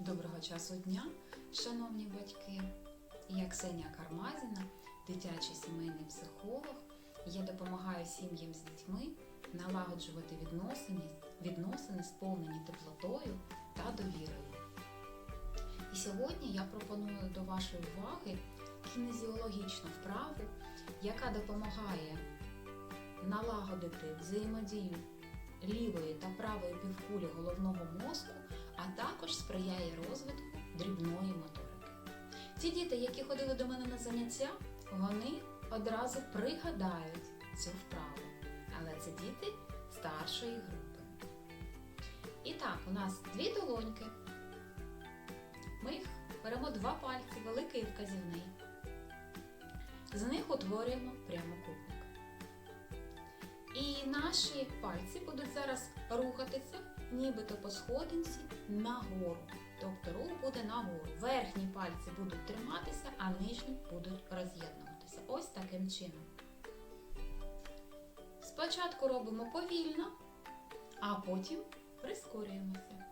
Доброго часу дня, шановні батьки! Я Ксенія Кармазіна, дитячий сімейний психолог. Я допомагаю сім'ям з дітьми налагоджувати відносини, відносини, сповнені теплотою та довірою. І сьогодні я пропоную до вашої уваги кінезіологічну вправу, яка допомагає налагодити взаємодію лівої та правої півкулі головного мозку, а також сприяє розвитку дрібної моторики. Ті діти, які ходили до мене на заняття, вони одразу пригадають цю вправу. Але це діти старшої групи. І так, у нас дві долоньки. Ми їх беремо два пальці, великий і вказівний. З них утворюємо прямокутник. І наші пальці будуть зараз рухатися, нібито по сходинці нагору. Тобто рух буде нагору. Верхні пальці будуть триматися, а нижні будуть роз'єднуватися. Ось таким чином. Спочатку робимо повільно, а потім прискорюємося.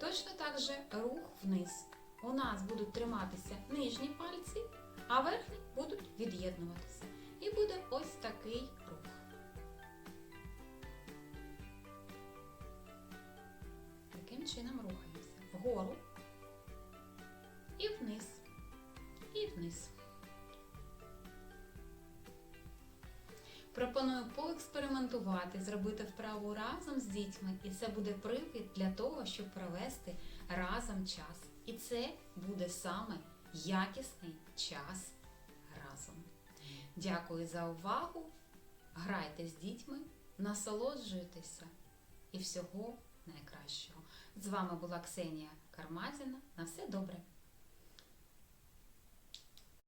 Точно так же рух вниз. У нас будуть триматися нижні пальці, а верхні будуть від'єднуватися. І буде ось такий рух. Чином рухаємося. Вгору і вниз. І вниз. Пропоную поекспериментувати, зробити вправу разом з дітьми, і це буде привід для того, щоб провести разом час. І це буде саме якісний час разом. Дякую за увагу. Грайте з дітьми, насолоджуйтеся і всього найкращого. З вами була Ксенія Кармазіна. На все добре!